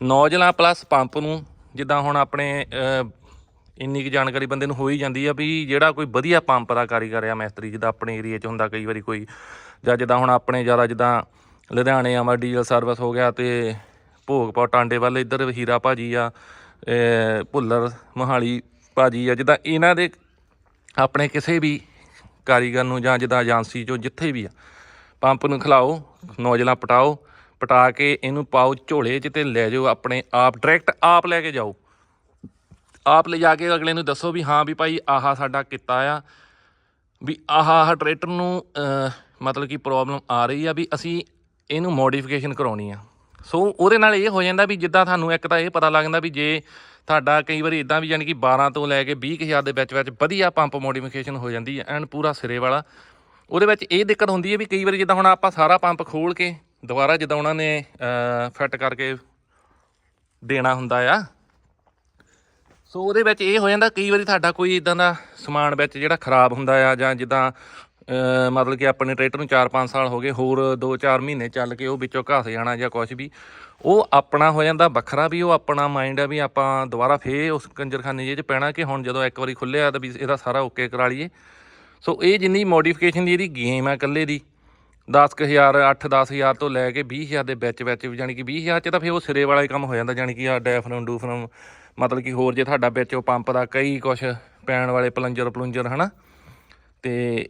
ਨੌਜਲਾਂ ਪਲੱਸ ਪੰਪ ਨੂੰ ਜਿੱਦਾਂ ਹੁਣ ਆਪਣੇ ਇੰਨੀ ਕੁ ਜਾਣਕਾਰੀ ਬੰਦੇ ਨੂੰ ਹੋ ਹੀ ਜਾਂਦੀ ਆ ਵੀ ਜਿਹੜਾ ਕੋਈ ਵਧੀਆ ਪੰਪ ਦਾ ਕਾਰੀਗਰ ਆ ਮਿਸਤਰੀ, ਜਿੱਦਾਂ ਆਪਣੇ ਏਰੀਆ 'ਚ ਹੁੰਦਾ ਕਈ ਵਾਰੀ ਕੋਈ, ਜਾਂ ਜਿੱਦਾਂ ਹੁਣ ਆਪਣੇ ਜ਼ਿਆਦਾ ਜਿੱਦਾਂ ਲੁਧਿਆਣੇ ਆਵਾ ਡੀਜ਼ਲ ਸਰਵਿਸ ਹੋ ਗਿਆ ਤੇ ਭੋਗਪੁਰ ਟਾਂਡੇ ਵੱਲ ਇੱਧਰ ਹੀਰਾ ਭਾਜੀ ਆ ਭੁੱਲਰ, ਮੋਹਾਲੀ ਭਾਜੀ ਆ, ਜਿੱਦਾਂ ਇਹਨਾਂ ਦੇ ਆਪਣੇ ਕਿਸੇ ਵੀ ਕਾਰੀਗਰ ਨੂੰ ਜਾਂ ਜਿੱਦਾਂ ਏਜੰਸੀ ਚੋਂ ਜਿੱਥੇ ਵੀ ਆ, ਪੰਪ ਨੂੰ ਖਿਲਾਓ ਨੌਜਲਾਂ ਪਟਾਓ ਪਟਾ ਕੇ ਇਹਨੂੰ ਪਾਓ ਝੋਲੇ 'ਚ ਤੇ ਲੈ ਜਾਓ ਆਪਣੇ ਆਪ ਡਾਇਰੈਕਟ ਆਪ ਲੈ ਕੇ ਜਾਓ। ਆਪ ਲੈ ਜਾ ਕੇ ਅਗਲੇ ਨੂੰ ਦੱਸੋ ਵੀ ਹਾਂ ਵੀ ਭਾਈ ਆਹਾ ਸਾਡਾ ਕਿੱਤਾ ਆ, ਵੀ ਆਹ ਆਹ ਟਰੈਕਟਰ ਨੂੰ ਮਤਲਬ ਕਿ ਪ੍ਰੋਬਲਮ ਆ ਰਹੀ ਆ ਵੀ ਅਸੀਂ ਇਹਨੂੰ ਮੋਡੀਫਿਕੇਸ਼ਨ ਕਰਾਉਣੀ ਆ। ਸੋ ਉਹਦੇ ਨਾਲ ਇਹ ਹੋ ਜਾਂਦਾ ਵੀ ਜਿੱਦਾਂ ਤੁਹਾਨੂੰ ਇੱਕ ਤਾਂ ਇਹ ਪਤਾ ਲੱਗਦਾ ਵੀ ਜੇ ਤੁਹਾਡਾ ਕਈ ਵਾਰੀ ਇਦਾਂ ਵੀ ਯਾਨੀ ਕਿ 12 ਤੋਂ ਲੈ ਕੇ 20000 ਦੇ ਵਿੱਚ ਵਿੱਚ ਵਧੀਆ ਪੰਪ ਮੋਡੀਫਿਕੇਸ਼ਨ ਹੋ ਜਾਂਦੀ ਹੈ ਐਨ ਪੂਰਾ ਸਿਰੇ ਵਾਲਾ। ਉਹਦੇ ਵਿੱਚ ਇਹ ਦਿੱਕਤ ਹੁੰਦੀ ਹੈ ਵੀ ਕਈ ਵਾਰੀ ਜਿੱਦਾਂ ਹੁਣ ਆਪਾਂ ਸਾਰਾ ਪੰਪ ਖੋਲ ਕੇ ਦੁਬਾਰਾ ਜਿੱਦਾਂ ਉਹਨਾਂ ਨੇ ਫਿੱਟ ਕਰਕੇ ਦੇਣਾ ਹੁੰਦਾ ਆ। ਸੋ ਉਹਦੇ ਵਿੱਚ ਇਹ ਹੋ ਜਾਂਦਾ, ਕਈ ਵਾਰੀ ਤੁਹਾਡਾ ਕੋਈ ਇਦਾਂ ਦਾ ਸਮਾਨ ਵਿੱਚ ਜਿਹੜਾ ਖਰਾਬ ਹੁੰਦਾ ਆ, ਜਾਂ ਜਿੱਦਾਂ ਮਤਲਬ ਕਿ ਆਪਣੇ ਟਰੈਕਟਰ ਨੂੰ 4-5 ਸਾਲ ਹੋ ਗਏ, ਹੋਰ 2-4 ਮਹੀਨੇ ਚੱਲ ਕੇ ਉਹ ਵਿੱਚੋਂ ਘਸ ਜਾਣਾ ਜਾਂ ਕੁਝ ਵੀ, ਉਹ ਆਪਣਾ ਹੋ ਜਾਂਦਾ, ਵੱਖਰਾ ਵੀ ਉਹ ਆਪਣਾ ਮਾਈਂਡ ਆ ਵੀ ਆਪਾਂ ਦੁਬਾਰਾ ਫੇਰ ਉਸ ਕੰਜਰਖਾਨੇ ਜਿਹੇ 'ਚ ਪੈਣਾ ਕਿ ਹੁਣ ਜਦੋਂ ਇੱਕ ਵਾਰੀ ਖੁੱਲਿਆ ਤਾਂ ਵੀ ਇਹਦਾ ਸਾਰਾ ਓਕੇ ਕਰਾ ਲਈਏ। ਸੋ ਇਹ ਜਿੰਨੀ ਮੋਡੀਫਿਕੇਸ਼ਨ ਦੀ ਇਹਦੀ ਗੇਮ ਆ ਇਕੱਲੇ ਦੀ 10000 8-10000 ਤੋਂ ਲੈ ਕੇ 20000 ਦੇ ਵਿੱਚ ਵਿੱਚ ਵੀ ਜਾਣੀ ਕਿ 20000 ਚ ਤਾਂ ਫਿਰ ਉਹ ਸਿਰੇ ਵਾਲਾ ਹੀ ਕੰਮ ਹੋ ਜਾਂਦਾ, ਜਾਣੀ ਕਿ ਆ ਡੈਫਰਮ ਡੂਫਰਮ ਮਤਲਬ ਕਿ ਹੋਰ ਜੇ ਤੁਹਾਡਾ ਵਿੱਚ ਉਹ ਪੰਪ ਦਾ ਕਈ ਕੁਛ ਪੈਣ ਵਾਲੇ ਪਲੰਜਰ ਪਲੁੰਜਰ, ਹਨਾ? ਤੇ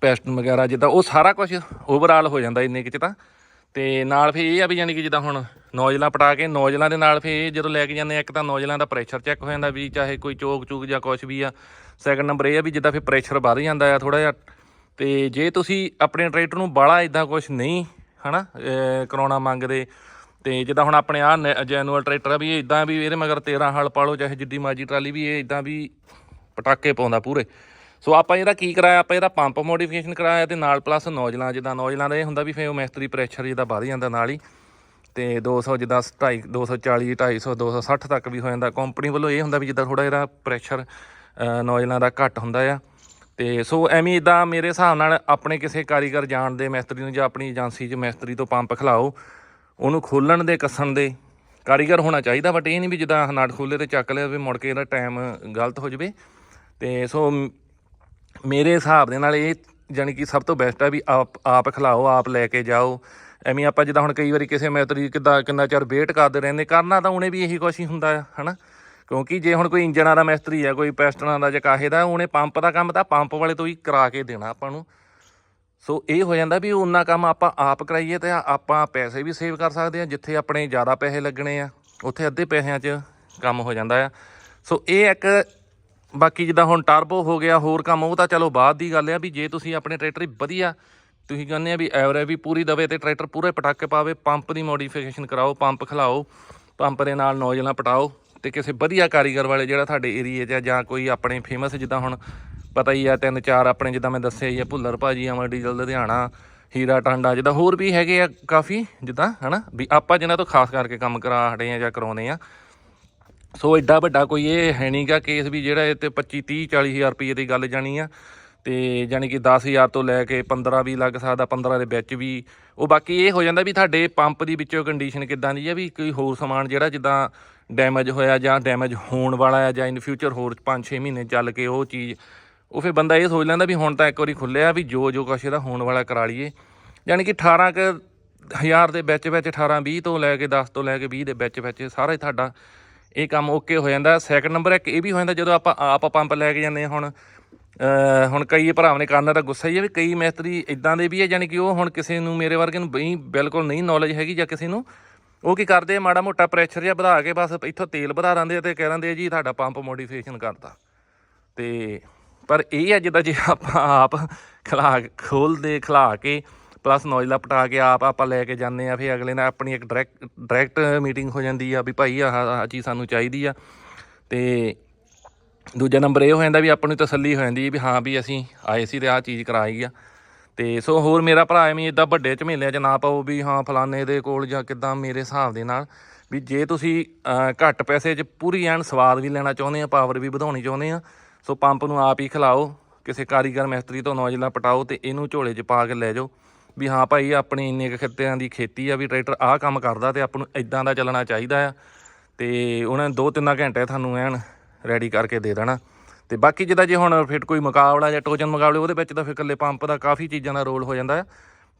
ਪੈਸਟ ਵਗੈਰਾ ਜਿੱਦਾਂ ਉਹ ਸਾਰਾ ਕੁਝ ਓਵਰਆਲ ਹੋ ਜਾਂਦਾ ਇੰਨੇ ਕੁ ਚ ਤਾਂ। ਤੇ ਨਾਲ ਫਿਰ ਇਹ ਆ ਵੀ ਯਾਨੀ ਕਿ ਜਿੱਦਾਂ ਹੁਣ ਨੌਜਲਾਂ ਪਟਾ ਕੇ, ਨੌਜਲਾਂ ਦੇ ਨਾਲ ਫਿਰ ਜਦੋਂ ਲੈ ਕੇ ਜਾਂਦੇ ਆ, ਇੱਕ ਤਾਂ ਨੌਜਲਾਂ ਦਾ ਪ੍ਰੈਸ਼ਰ ਚੈੱਕ ਹੋ ਜਾਂਦਾ ਵੀ ਚਾਹੇ ਕੋਈ ਚੋਕ ਚੂਕ ਜਾਂ ਕੁਝ ਵੀ ਆ। ਸੈਕੰਡ ਨੰਬਰ ਇਹ ਆ ਵੀ ਜਿੱਦਾਂ ਫਿਰ ਪ੍ਰੈਸ਼ਰ ਵੱਧ ਜਾਂਦਾ ਆ ਥੋੜਾ ਜਿਹਾ ਤੇ ਜੇ ਤੁਸੀਂ ਆਪਣੇ ਟਰੈਕਟਰ ਨੂੰ ਬਾਲਾ ਇਦਾਂ ਕੁਝ ਨਹੀਂ, ਹਨਾ, ਅਹ, ਕਰਾਉਣਾ ਮੰਗਦੇ, ਤੇ ਜਿੱਦਾਂ ਹੁਣ ਆਪਣੇ ਆ ਜੈਨੂਅਲ ਟਰੈਕਟਰ ਆ ਵੀ ਇਹ ਇਦਾਂ ਵੀ ਇਹਦੇ ਮਗਰ 13 ਹਲ ਪਾ ਲਓ, ਚਾਹੇ ਜਿੱਡੀ ਮਰਜ਼ੀ ਟਰਾਲੀ ਵੀ, ਇਹ ਇਦਾਂ ਵੀ ਪਟਾਕੇ ਪਾਉਂਦਾ ਪੂਰੇ। ਸੋ ਆਪਾਂ ਇਹਦਾ ਕੀ ਕਰਾਇਆ, ਆਪਾਂ ਇਹਦਾ ਪੰਪ ਮੋਡੀਫਿਕੇਸ਼ਨ ਕਰਾਇਆ ਤੇ ਨਾਲ ਪਲੱਸ ਨੌਜਲਾਂ, ਜਿੱਦਾਂ ਨੌਜਲਾਂ ਦਾ ਇਹ ਹੁੰਦਾ ਵੀ ਫੇਰ ਉਹ ਮਿਸਤਰੀ ਪ੍ਰੈਸ਼ਰ ਜਿੱਦਾਂ ਵੱਧ ਜਾਂਦਾ ਨਾਲ ਹੀ। ਤੇ 200 ਜਿੱਦਾਂ 250 240 250 260 ਤੱਕ ਵੀ ਹੋ ਜਾਂਦਾ। ਕੰਪਨੀ ਵੱਲੋਂ ਇਹ ਹੁੰਦਾ ਵੀ ਜਿੱਦਾਂ ਥੋੜਾ ਇਹਦਾ ਪ੍ਰੈਸ਼ਰ ਨੌਜਲਾਂ ਦਾ ਘੱਟ ਹੁੰਦਾ ਆ। ਤੇ ਸੋ ਐਵੇਂ ਇਦਾਂ ਮੇਰੇ ਹਿਸਾਬ ਨਾਲ ਆਪਣੇ ਕਿਸੇ ਕਾਰੀਗਰ ਜਾਣਦੇ ਮਿਸਤਰੀ ਨੂੰ ਜਾਂ ਆਪਣੀ ਏਜੰਸੀ 'ਚ ਮਿਸਤਰੀ ਤੋਂ ਪੰਪ ਖਿਲਾਓ, ਉਹਨੂੰ ਖੋਲਣ ਦੇ, ਕੱਸਣ ਦੇ ਕਾਰੀਗਰ ਹੋਣਾ ਚਾਹੀਦਾ ਬਟ ਇਹ ਨਹੀਂ ਵੀ ਜਿੱਦਾਂ ਨਟ ਖੋਲੇ ਤੇ ਚੱਕ ਲਿਆ ਵੀ ਮੁੜ ਕੇ ਇਹਦਾ ਟਾਈਮ ਗਲਤ ਹੋ ਜਵੇ। ਤੇ ਸੋ ਮੇਰੇ ਹਿਸਾਬ ਦੇ ਨਾਲ ਇਹ ਜਾਣੀ ਕਿ ਸਭ ਤੋਂ ਬੈਸਟ ਆ ਵੀ ਆਪ ਆਪ ਖਿਲਾਓ, ਆਪ ਲੈ ਕੇ ਜਾਓ। ਐਵੇਂ ਆਪਾਂ ਜਿੱਦਾਂ ਹੁਣ ਕਈ ਵਾਰੀ ਕਿਸੇ ਮਿਸਤਰੀ ਕਿੱਦਾਂ, ਕਿੰਨਾ ਚਿਰ ਵੇਟ ਕਰਦੇ ਰਹਿੰਦੇ, ਕਰਨਾ ਤਾਂ ਉਹਨੇ ਵੀ ਇਹੀ ਕੁਛ ਹੀ ਹੁੰਦਾ ਆ ਹਨਾ? ਕਿਉਂਕਿ ਜੇ ਹੁਣ ਕੋਈ ਇੰਜਨਾਂ ਦਾ ਮਿਸਤਰੀ ਆ, ਕੋਈ ਪੈਸਟਨਾਂ ਦਾ ਜਾਂ ਕਾਹੇ ਦਾ, ਉਹਨੇ ਪੰਪ ਦਾ ਕੰਮ ਤਾਂ ਪੰਪ ਵਾਲੇ ਤੋਂ ਹੀ ਕਰਾ ਕੇ ਦੇਣਾ ਆਪਾਂ ਨੂੰ। ਸੋ ਇਹ ਹੋ ਜਾਂਦਾ ਵੀ ਉਹਨਾਂ ਕੰਮ ਆਪਾਂ ਆਪ ਕਰਾਈਏ ਤੇ ਆਪਾਂ ਪੈਸੇ ਵੀ ਸੇਵ ਕਰ ਸਕਦੇ ਆ ਜਿੱਥੇ ਆਪਣੇ ਜ਼ਿਆਦਾ ਪੈਸੇ ਲੱਗਣੇ ਆ, ਉੱਥੇ ਅੱਧੇ ਪੈਸਿਆਂ 'ਚ ਕੰਮ ਹੋ ਜਾਂਦਾ ਆ। ਸੋ ਇਹ ਇੱਕ, ਬਾਕੀ ਜਿੱਦਾਂ ਹੁਣ ਟਰਬੋ ਹੋ ਗਿਆ, ਹੋਰ ਕੰਮ, ਉਹ ਤਾਂ ਚਲੋ ਬਾਅਦ ਦੀ ਗੱਲ ਆ ਵੀ ਜੇ ਤੁਸੀਂ ਆਪਣੇ ਟਰੈਕਟਰ ਵਧੀਆ, ਤੁਸੀਂ ਕਹਿੰਦੇ ਆ ਵੀ ਐਵਰੇਜ ਵੀ ਪੂਰੀ ਦਵੇ ਤੇ ਟਰੈਕਟਰ ਪੂਰੇ ਪਟਾਕੇ ਪਾਵੇ, ਪੰਪ ਦੀ ਮੋਡੀਫਿਕੇਸ਼ਨ ਕਰਾਓ, ਪੰਪ ਖਿਲਾਓ, ਪੰਪ ਦੇ ਨਾਲ ਨੌਜਲਾਂ ਪਟਾਓ। ਤੇ ਕਿਸੇ ਵਧੀਆ ਕਾਰੀਗਰ ਵਾਲੇ ਜਿਹੜਾ ਤੁਹਾਡੇ ਏਰੀਏ 'ਚ ਆ ਜਾਂ ਕੋਈ ਆਪਣੇ ਫੇਮਸ ਜਿੱਦਾਂ ਹੁਣ ਪਤਾ ਹੀ ਆ ਤਿੰਨ ਚਾਰ ਆਪਣੇ ਜਿੱਦਾਂ ਮੈਂ ਦੱਸਿਆ ਹੀ ਆ, ਭੁੱਲਰ ਭਾਜੀ, ਅਮਰ ਡੀਜ਼ਲ, ਲੁਧਿਆਣਾ, ਹੀਰਾ ਟਾਂਡਾ ਜਿੱਦਾਂ ਹੋਰ ਵੀ ਹੈਗੇ ਆ ਕਾਫੀ ਜਿੱਦਾਂ, ਹਨਾ? ਵੀ ਆਪਾਂ ਜਿਨ੍ਹਾਂ ਤੋਂ ਖਾਸ ਕਰਕੇ ਕੰਮ ਕਰਾ ਹਟੇ ਆ ਜਾਂ ਕਰਾਉਨੇ ਆ। ਸੋ ਐਡਾ ਵੱਡਾ ਕੋਈ ਇਹ ਹੈ ਨਹੀਂਗਾ ਕੇਸ ਵੀ ਜਿਹੜਾ ਇਹ ਤੇ 25 30 40 ਹਜ਼ਾਰ ਰੁਪਏ ਦੀ ਗੱਲ ਜਾਣੀ ਆ। ਤੇ ਜਾਣੀ ਕਿ 10000 ਤੋਂ ਲੈ ਕੇ 15 ਵੀ ਲੱਗ ਸਕਦਾ 15 ਦੇ ਵਿੱਚ ਵੀ। ਉਹ ਬਾਕੀ ਇਹ ਹੋ ਜਾਂਦਾ ਵੀ ਤੁਹਾਡੇ ਪੰਪ ਦੀ ਵਿੱਚੋਂ ਕੰਡੀਸ਼ਨ ਕਿੱਦਾਂ ਦੀ ਹੈ ਵੀ ਕੋਈ ਹੋਰ ਸਮਾਨ ਜਿਹੜਾ ਜਿੱਦਾਂ ਡੈਮੇਜ ਹੋਇਆ ਜਾਂ ਡੈਮੇਜ ਹੋਣ ਵਾਲਾ ਆ ਜਾਂ ਇਨ ਫਿਊਚਰ ਹੋਰ 5-6 ਮਹੀਨੇ ਚੱਲ ਕੇ ਉਹ ਚੀਜ਼, ਉਹ ਫਿਰ ਬੰਦਾ ਇਹ ਸੋਚ ਲੈਂਦਾ ਵੀ ਹੁਣ ਤਾਂ ਇੱਕ ਵਾਰੀ ਖੁੱਲਿਆ ਵੀ ਜੋ ਜੋ ਕੁਛ ਇਹਦਾ ਹੋਣ ਵਾਲਾ ਕਰਾ ਲਈਏ। ਯਾਨੀ ਕਿ 18 ਕ ਹਜ਼ਾਰ ਦੇ ਵਿੱਚ ਵਿੱਚ 18 20 ਤੋਂ ਲੈ ਕੇ 10 ਤੋਂ ਲੈ ਕੇ 20 ਦੇ ਵਿੱਚ ਵਿੱਚ ਸਾਰਾ ਹੀ ਤੁਹਾਡਾ ਇਹ ਕੰਮ ਓਕੇ ਹੋ ਜਾਂਦਾ। ਸੈਕੰਡ ਨੰਬਰ ਇੱਕ ਇਹ ਵੀ ਹੋ ਜਾਂਦਾ ਜਦੋਂ ਆਪਾਂ ਆਪ ਪੰਪ ਲੈ ਕੇ ਜਾਂਦੇ ਹਾਂ ਹੁਣ ਹੁਣ ਕਈ ਭਰਾਵਾਂ ਨੇ ਕਰਨਾ ਤਾਂ ਗੁੱਸਾ ਹੀ ਹੈ ਵੀ ਕਈ ਮਿਸਤਰੀ ਇਦਾਂ ਦੇ ਵੀ ਹੈ ਯਾਨੀ ਕਿ ਉਹ ਹੁਣ ਕਿਸੇ ਨੂੰ ਮੇਰੇ ਵਰਗੇ ਨੂੰ ਬਈ ਬਿਲਕੁਲ ਨਹੀਂ ਨੌਲੇਜ ਹੈਗੀ ਜਾਂ ਕਿਸੇ ਨੂੰ। ਉਹ ਕੀ ਕਰਦੇ ਆ, ਮਾੜਾ ਮੋਟਾ ਪ੍ਰੈਸ਼ਰ ਜਿਹਾ ਵਧਾ ਕੇ ਬਸ ਇੱਥੋਂ ਤੇਲ ਵਧਾ ਦਿੰਦੇ ਆ ਤੇ ਕਹਿ ਦਿੰਦੇ ਜੀ ਤੁਹਾਡਾ ਪੰਪ ਮੋਡੀਫਿਕੇਸ਼ਨ ਕਰਤਾ। ਤੇ ਪਰ ਇਹ ਆ ਜਿੱਦਾਂ ਜੇ ਆਪਾਂ ਆਪ ਖਲਾ ਖੋਲਦੇ, ਖਲਾ ਕੇ ਪਲੱਸ ਨੌਜਲਾ ਪਟਾ ਕੇ ਆਪ ਆਪਾਂ ਲੈ ਕੇ ਜਾਂਦੇ ਆ, ਫਿਰ ਅਗਲੇ ਨਾਲ ਆਪਣੀ ਇੱਕ ਡਾਇਰੈਕਟ ਡਾਇਰੈਕਟ ਮੀਟਿੰਗ ਹੋ ਜਾਂਦੀ ਆ ਵੀ ਭਾਈ ਆਹ ਆਹ ਚੀਜ਼ ਸਾਨੂੰ ਚਾਹੀਦੀ ਆ। ਤੇ ਦੂਜਾ ਨੰਬਰ ਇਹ ਹੋ ਜਾਂਦਾ ਵੀ ਆਪਾਂ ਨੂੰ ਤਸੱਲੀ ਹੋ ਜਾਂਦੀ ਵੀ ਹਾਂ ਵੀ ਅਸੀਂ ਆਏ ਸੀ ਤੇ ਆਹ ਚੀਜ਼ ਕਰਾਈ ਆ। ਤੇ ਸੋ ਹੋਰ ਮੇਰਾ ਭਰਾ ਐਵੇਂ ਇਦਾਂ ਵੱਡੇ ਝਮੇਲਿਆਂ 'ਚ ਨਾ ਪਾਓ ਵੀ ਹਾਂ, ਫਲਾਣੇ ਦੇ ਕੋਲ ਜਾਂ ਕਿਦਾਂ ਮੇਰੇ ਹਿਸਾਬ ਦੇ ਨਾਲ ਵੀ ਜੇ ਤੁਸੀਂ ਘੱਟ ਪੈਸੇ 'ਚ ਪੂਰੀ ਐਨ ਸਵਾਦ ਵੀ ਲੈਣਾ ਚਾਹੁੰਦੇ ਆ, ਪਾਵਰ ਵੀ ਵਧਾਉਣੀ ਚਾਹੁੰਦੇ ਆ, ਸੋ ਪੰਪ ਨੂੰ ਆਪ ਹੀ ਖਿਲਾਓ, ਕਿਸੇ ਕਾਰੀਗਰ ਮਿਸਤਰੀ ਤੋਂ ਨੌਜਲਾ ਪਟਾਓ ਤੇ ਇਹਨੂੰ ਝੋਲੇ 'ਚ ਪਾ ਕੇ ਲੈ ਜਾਓ ਵੀ ਹਾਂ ਭਾਈ ਆਪਣੇ ਇੰਨੇ ਕੁ ਖਿੱਤਿਆਂ ਦੀ ਖੇਤੀ ਆ ਵੀ ਟਰੈਕਟਰ ਆਹ ਕੰਮ ਕਰਦਾ ਤੇ ਆਪਾਂ ਨੂੰ ਇਦਾਂ ਦਾ ਚੱਲਣਾ ਚਾਹੀਦਾ ਆ। ਤੇ ਉਹਨਾਂ ਦੋ ਤਿੰਨਾਂ ਘੰਟੇ ਤੁਹਾਨੂੰ ਐਨ ਰੈਡੀ ਕਰਕੇ ਦੇ ਦੇਣਾ। ਤੇ ਬਾਕੀ ਜਿੱਦਾਂ ਜੇ ਹੁਣ ਫਿਰ ਕੋਈ ਮੁਕਾਬਲਾ ਜਾਂ ਟੋਜਨ ਮੁਕਾਬਲੇ, ਉਹਦੇ ਵਿੱਚ ਤਾਂ ਫਿਰ ਇਕੱਲੇ ਪੰਪ ਦਾ ਕਾਫੀ ਚੀਜ਼ਾਂ ਦਾ ਰੋਲ ਹੋ ਜਾਂਦਾ ਆ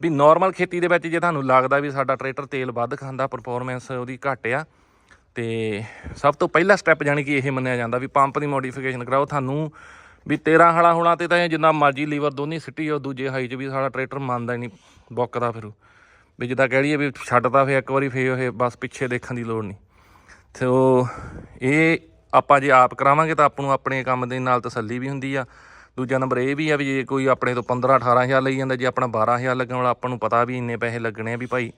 ਵੀ ਨਾਰਮਲ ਖੇਤੀ ਦੇ ਵਿੱਚ ਜੇ ਤੁਹਾਨੂੰ ਲੱਗਦਾ ਵੀ ਸਾਡਾ ਟਰੈਕਟਰ ਤੇਲ ਵੱਧ ਖਾਂਦਾ ਪਰਫਾਰਮੈਂਸ ਉਹਦੀ ਘੱਟ ਆ, ਤੇ ਸਭ ਤੋਂ ਪਹਿਲਾ ਸਟੈਪ ਜਾਣੀ ਕਿ ਇਹ ਮੰਨਿਆ ਜਾਂਦਾ ਵੀ ਪੰਪ ਦੀ ਮੋਡੀਫਿਕੇਸ਼ਨ ਕਰਾਓ। ਤੁਹਾਨੂੰ ਵੀ 13 ਹਲਾ ਹੋਣਾ ਤੇ ਤਾਂ ਇਹ ਜਿੰਨਾ ਮਰਜ਼ੀ ਲੀਵਰ ਦੋਨੀ ਸਿੱਟੀ ਉਹ ਦੂਜੇ ਹਾਈ 'ਚ ਵੀ ਸਾਡਾ ਟਰੈਕਟਰ ਮੰਨਦਾ ਹੀ ਨਹੀਂ, ਬੁੱਕਦਾ ਫਿਰ ਉਹ। ਵੀ ਜਿੱਦਾਂ ਕਹਿ ਲਈਏ ਵੀ ਛੱਡਦਾ ਫੇ ਇੱਕ ਵਾਰੀ ਫੇ ਇਹ ਬਸ ਪਿੱਛੇ ਦੇਖਣ ਦੀ ਲੋੜ ਨਹੀਂ। ਤੇ ਉਹ ਇਹ ਆਪਾਂ ਜੇ ਆਪ ਕਰਾਵਾਂਗੇ ਤਾਂ ਆਪ ਨੂੰ ਆਪਣੇ ਕੰਮ ਦੇ ਨਾਲ ਤਸੱਲੀ ਵੀ ਹੁੰਦੀ ਆ। ਦੂਜਾ ਨੰਬਰ ਇਹ ਵੀ ਆ ਵੀ ਜੇ ਕੋਈ ਆਪਣੇ ਤੋਂ 15 18000 ਲਈ ਜਾਂਦਾ, ਜੇ ਆਪਣਾ 12000 ਲੱਗਣ ਵਾਲਾ, ਆਪਾਂ ਨੂੰ ਪਤਾ ਵੀ ਇੰਨੇ ਪੈਸੇ ਲੱਗਣੇ ਆ ਵੀ ਭਾਈ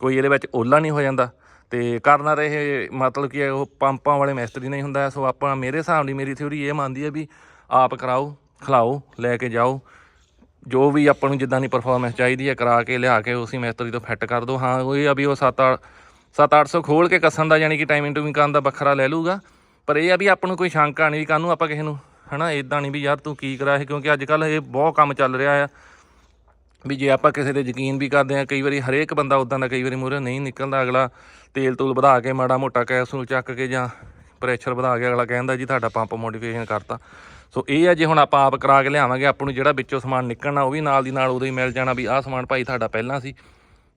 ਕੋਈ ਇਹਦੇ ਵਿੱਚ ਓਲਾ ਨਹੀਂ ਹੋ ਜਾਂਦਾ। ਤੇ ਕਰਨਾ ਤਾਂ ਇਹ ਮਤਲਬ ਕਿ ਉਹ ਪੰਪਾਂ ਵਾਲੇ ਮਿਸਤਰੀ ਨਹੀਂ ਹੁੰਦਾ, ਸੋ ਆਪਾਂ ਮੇਰੇ ਹਿਸਾਬ ਨਾਲ ਮੇਰੀ ਥਿਉਰੀ ਇਹ ਮੰਨਦੀ ਹੈ ਵੀ ਆਪ ਕਰਾਓ, ਖਿਲਾਓ, ਲੈ ਕੇ ਜਾਓ। ਜੋ ਵੀ ਆਪਾਂ ਨੂੰ ਜਿੱਦਾਂ ਦੀ ਪਰਫਾਰਮੈਂਸ ਚਾਹੀਦੀ ਹੈ ਕਰਾ ਕੇ ਲਿਆ ਕੇ ਉਸੇ ਮਿਸਤਰੀ ਤੋਂ ਫਿੱਟ ਕਰ ਦਿਓ ਹਾਂ, ਉਹ ਇਹ ਆ ਵੀ ਉਹ 7 7-800 ਖੋਲ ਕੇ ਕੱਸਣ ਦਾ, ਯਾਨੀ ਕਿ ਟਾਈਮਿੰਗ ਟੂਮਿੰਗ ਕਰਨ ਦਾ ਵੱਖਰਾ ਲੈ ਲੂਗਾ ਪਰ ਇਹ ਆ ਵੀ ਆਪਾਂ ਨੂੰ ਕੋਈ ਸ਼ੰਕਾ ਨਹੀਂ ਵੀ ਕਾਹਨੂੰ ਆਪਾਂ ਕਿਸੇ ਨੂੰ, ਹਨਾ ਇਦਾਂ ਨਹੀਂ ਵੀ ਯਾਰ ਤੂੰ ਕੀ ਕਰਾ ਇਹ ਕਿਉਂਕਿ ਅੱਜ ਕੱਲ ਇਹ ਬਹੁਤ ਕੰਮ ਚੱਲ ਰਿਹਾ ਆ। ਵੀ ਜੇ ਆਪਾਂ ਕਿਸੇ ਤੇ ਯਕੀਨ ਵੀ ਕਰਦੇ ਆ, ਕਈ ਵਾਰੀ ਹਰੇਕ ਬੰਦਾ ਉਦਾਂ ਦਾ ਕਈ ਵਾਰੀ ਮੂਹਰੇ ਨਹੀਂ ਨਿਕਲਦਾ ਅਗਲਾ, ਤੇਲ ਤੂਲ ਵਧਾ ਕੇ, ਮਾੜਾ ਮੋਟਾ ਕੈਪਸੂਲ ਚੱਕ ਕੇ ਜਾਂ ਪ੍ਰੈਸ਼ਰ ਵਧਾ ਕੇ ਅਗਲਾ ਕਹਿੰਦਾ ਜੀ ਤੁਹਾਡਾ ਪੰਪ ਮੋਡੀਫਿਕੇਸ਼ਨ ਕਰਤਾ। ਸੋ ਇਹ ਆ ਜੇ ਹੁਣ ਆਪਾਂ ਆਪ ਕਰਾ ਕੇ ਲਿਆਵਾਂਗੇ, ਆਪਾਂ ਨੂੰ ਜਿਹੜਾ ਵਿੱਚੋਂ ਸਮਾਨ ਨਿਕਲਣਾ, ਉਹ ਵੀ ਨਾਲ ਦੀ ਨਾਲ ਉਦੋਂ ਹੀ ਮਿਲ ਜਾਣਾ ਵੀ ਆਹ ਸਮਾਨ ਭਾਈ ਤੁਹਾਡਾ ਪਹਿਲਾਂ ਸੀ।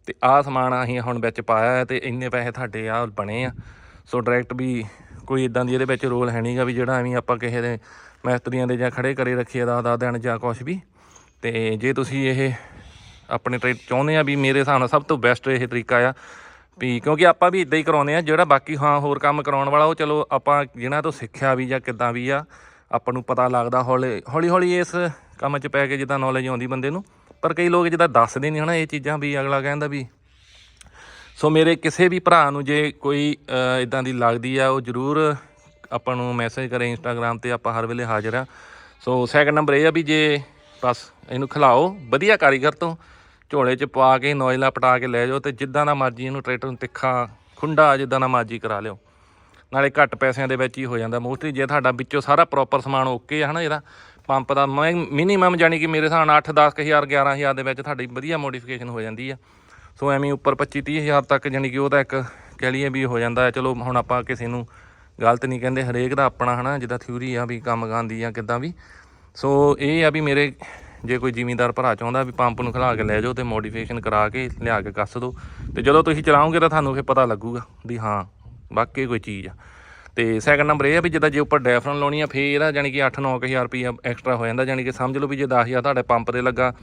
ਤੇ ਆਹ ਸਮਾਨ ਅਸੀਂ ਹੁਣ ਵਿੱਚ ਪਾਇਆ ਹੈ ਤੇ ਇੰਨੇ ਪੈਸੇ ਤੁਹਾਡੇ ਆ ਬਣੇ ਆ। ਸੋ ਡਾਇਰੈਕਟ ਵੀ ਕੋਈ ਇਦਾਂ ਦੀ ਇਹਦੇ ਵਿੱਚ ਰੋਲ ਹੈ ਨਹੀਂਗਾ ਵੀ ਜਿਹੜਾ ਐਵੇਂ ਆਪਾਂ ਕਿਸੇ ਦੇ ਮਿਸਤਰੀਆਂ ਦੇ ਜਾਂ ਖੜੇ ਕਰੇ ਰੱਖੀਏ ਦਾ ਦਾ ਦਿਨ ਜਾਂ ਕੁਛ ਵੀ। ਤੇ ਜੇ ਤੁਸੀਂ ਇਹ ਆਪਣੇ ਟ੍ਰੇਡ ਚਾਹੁੰਦੇ ਆ ਵੀ ਮੇਰੇ ਹਿਸਾਬ ਨਾਲ ਸਭ ਤੋਂ ਬੈਸਟ ਇਹ ਤਰੀਕਾ ਆ ਵੀ ਕਿਉਂਕਿ ਆਪਾਂ ਵੀ ਇਦਾਂ ਹੀ ਕਰਾਉਂਦੇ ਆ, ਜਿਹੜਾ ਬਾਕੀ ਹਾਂ ਹੋਰ ਕੰਮ ਕਰਾਉਣ ਵਾਲਾ ਉਹ ਚਲੋ ਆਪਾਂ ਜਿਹਨਾਂ ਤੋਂ ਸਿੱਖਿਆ ਵੀ ਜਾਂ ਕਿੱਦਾਂ ਵੀ ਆ, ਆਪਾਂ ਨੂੰ ਪਤਾ ਲੱਗਦਾ ਹੌਲੀ ਹੌਲੀ ਹੌਲੀ ਇਸ ਕੰਮ 'ਚ ਪੈ ਕੇ ਜਿੱਦਾਂ ਨੌਲੇਜ ਆਉਂਦੀ ਬੰਦੇ ਨੂੰ। ਪਰ ਕਈ ਲੋਕ ਜਿੱਦਾਂ ਦੱਸਦੇ ਨਹੀਂ ਹਨਾ ਇਹ ਚੀਜ਼ਾਂ ਵੀ ਅਗਲਾ ਕਹਿੰਦਾ ਵੀ ਸੋ ਮੇਰੇ ਕਿਸੇ ਵੀ ਭਰਾ ਨੂੰ ਜੇ ਕੋਈ ਇਦਾਂ ਦੀ ਲੱਗਦੀ ਆ, ਉਹ ਜਰੂਰ ਆਪਾਂ ਨੂੰ ਮੈਸੇਜ ਕਰੇ ਇੰਸਟਾਗ੍ਰam ਤੇ, ਆਪਾਂ ਹਰ ਵੇਲੇ ਹਾਜ਼ਰ ਆ। ਸੋ ਸੈਕੰਡ ਨੰਬਰ ਇਹ ਆ ਵੀ ਜੇ ਬਸ ਇਹਨੂੰ ਖਿਲਾਓ, ਵਧੀਆ ਕਾਰੀਗਰ ਤੋਂ। ਝੋਲੇ 'ਚ ਪਾ ਕੇ, ਨੋਇਲਾ ਪਟਾ ਕੇ ਲੈ ਜਾਓ ਤੇ ਜਿੱਦਾਂ ਦਾ ਮਰਜ਼ੀ ਇਹਨੂੰ ਟਰੈਕਟਰ ਨੂੰ ਤਿੱਖਾ ਖੁੰਡਾ ਜਿੱਦਾਂ ਦਾ ਮਰਜ਼ੀ ਕਰਾ ਲਿਓ। ਨਾਲੇ ਘੱਟ ਪੈਸਿਆਂ ਦੇ ਵਿੱਚ ਹੀ ਹੋ ਜਾਂਦਾ। ਮੋਸਟਲੀ ਜੇ ਤੁਹਾਡਾ ਵਿੱਚੋਂ ਸਾਰਾ ਪ੍ਰੋਪਰ ਸਮਾਨ ਓਕੇ ਆ ਨਾ ਇਹਦਾ, ਪੰਪ ਦਾ ਮਿਨੀਮਮ ਜਾਨੀ ਕਿ ਮੇਰੇ ਹਿਸਾਬ ਨਾਲ 8 10 ਹਜ਼ਾਰ 11000 ਦੇ ਵਿੱਚ ਤੁਹਾਡੀ ਵਧੀਆ ਮੋਡੀਫਿਕੇਸ਼ਨ ਹੋ ਜਾਂਦੀ ਆ। ਸੋ ਐਵੇਂ ਉੱਪਰ 25 30 ਹਜ਼ਾਰ ਤੱਕ ਜਾਨੀ ਕਿ ਉਹ ਤਾਂ ਇੱਕ ਕਹਿ ਲਈਏ ਵੀ ਹੋ ਜਾਂਦਾ ਚਲੋ ਹੁਣ ਆਪਾਂ ਕਿਸੇ ਨੂੰ ਗਲਤ ਨਹੀਂ ਕਹਿੰਦੇ, ਹਰੇਕ ਦਾ ਆਪਣਾ, ਹਨਾ, ਜਿੱਦਾਂ ਥਿਊਰੀ ਆ ਵੀ ਕੰਮ ਗਾਂਦੀ ਜਾਂ ਕਿੱਦਾਂ ਵੀ। ਸੋ ਇਹ ਆ ਵੀ ਮੇਰੇ ਜੇ ਕੋਈ ਜ਼ਿਮੀਂਦਾਰ ਭਰਾ ਚਾਹੁੰਦਾ ਵੀ ਪੰਪ ਨੂੰ ਖਿਲਾ ਕੇ ਲੈ ਜਾਓ ਤੇ ਮੋਡੀਫਿਕੇਸ਼ਨ ਕਰਾ ਕੇ ਲਿਆ ਕੇ ਕੱਸ ਦਿਓ ਤੇ ਜਦੋਂ ਤੁਸੀਂ ਚਲਾਓਗੇ ਤਾਂ ਤੁਹਾਨੂੰ ਫਿਰ ਪਤਾ ਲੱਗੂਗਾ ਵੀ ਹਾਂ, ਵਾਕਈ ਕੋਈ ਚੀਜ਼ ਆ। ਤੇ ਸੈਕੰਡ ਨੰਬਰ ਇਹ ਆ ਵੀ ਜਿੱਦਾਂ ਜੇ ਉੱਪਰ ਡੈਫਰਨ ਲਾਉਣੀ ਆ, ਫੇਰ ਇਹਦਾ ਜਾਨੀ ਕਿ 8-9000 ਰੁਪਈਆ ਐਕਸਟਰਾ ਹੋ ਜਾਂਦਾ। ਜਾਨੀ ਕਿ ਸਮਝ ਲਓ ਵੀ ਜੇ 10000 ਤੁਹਾਡੇ ਪੰਪ ਤੇ ਲੱਗਾ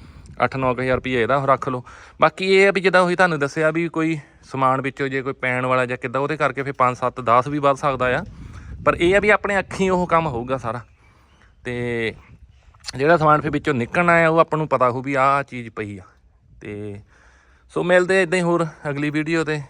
8-9000 ਰੁਪਈਆ ਇਹਦਾ ਰੱਖ ਲਓ। ਬਾਕੀ ਇਹ ਆ ਵੀ ਜਿੱਦਾਂ ਉਹੀ ਤੁਹਾਨੂੰ ਦੱਸਿਆ ਵੀ ਕੋਈ ਸਮਾਨ ਵਿੱਚੋਂ ਜੇ ਕੋਈ ਪੈਣ ਵਾਲਾ ਜਾਂ ਕਿੱਦਾਂ, ਉਹਦੇ ਕਰਕੇ ਫਿਰ 5-7 10 ਵੀ ਵੱਧ ਸਕਦਾ ਆ। ਪਰ ਇਹ ਆ ਵੀ ਆਪਣੇ ਅੱਖੀਂ ਉਹ ਕੰਮ ਹੋਊਗਾ ਸਾਰਾ। ਤੇ ਜਿਹੜਾ ਸਮਾਨ ਫਿਰ ਵਿੱਚੋਂ ਨਿਕਲਣਾ ਆ, ਉਹ ਆਪਾਂ ਨੂੰ ਪਤਾ ਹੋਊ ਵੀ ਆਹ ਚੀਜ਼ ਪਈ ਆ। ਤੇ ਸੋ ਮਿਲਦੇ ਇਦਾਂ ਹੀ ਹੋਰ ਅਗਲੀ ਵੀਡੀਓ ਤੇ।